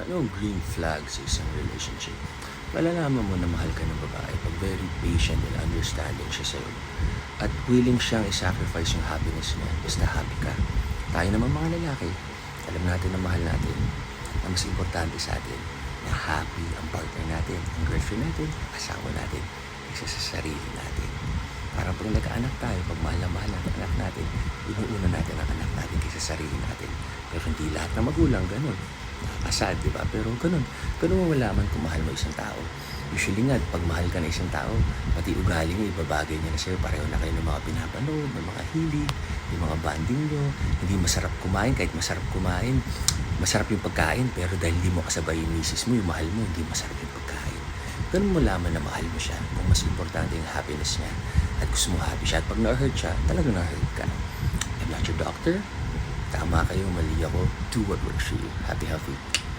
Ano green flag sa isang relationship? Malalaman mo na mahal ka ng babae pag very patient and understanding siya sa'yo. At willing siyang i-sacrifice yung happiness niya basta happy ka. Tayo naman mga lalaki, alam natin na mahal natin. Na mas importante sa atin na happy ang partner natin, ang girlfriend natin, asawa natin, kaysa sa sarili natin. Parang pag nagkaanak tayo, pag mahal na mahal natin anak natin, inuuna natin ang anak natin kaysa sarili natin. Pero hindi lahat ng magulang ganun. Nakakasad, di ba? Pero ganun. Ganun mo malaman kung mahal mo isang tao. Usually nga, pag mahal ka na isang tao, pati ugali niya, ibabagay niya na sa'yo. Pareho na kayo ng mga pinapanood, ng mga hilig, yung mga banding nyo. Hindi masarap kumain, kahit masarap kumain. Masarap yung pagkain, pero dahil hindi mo kasabay yung misis mo, yung mahal mo, hindi masarap yung pagkain. Ganun mo laman na mahal mo siya kung mas importante yung happiness niya at gusto mo happy siya. At pag na-hurt siya, talagang na-hurt ka. I'm not your doctor. Tama kayo, mali ako. Do what works for you. Happy, healthy.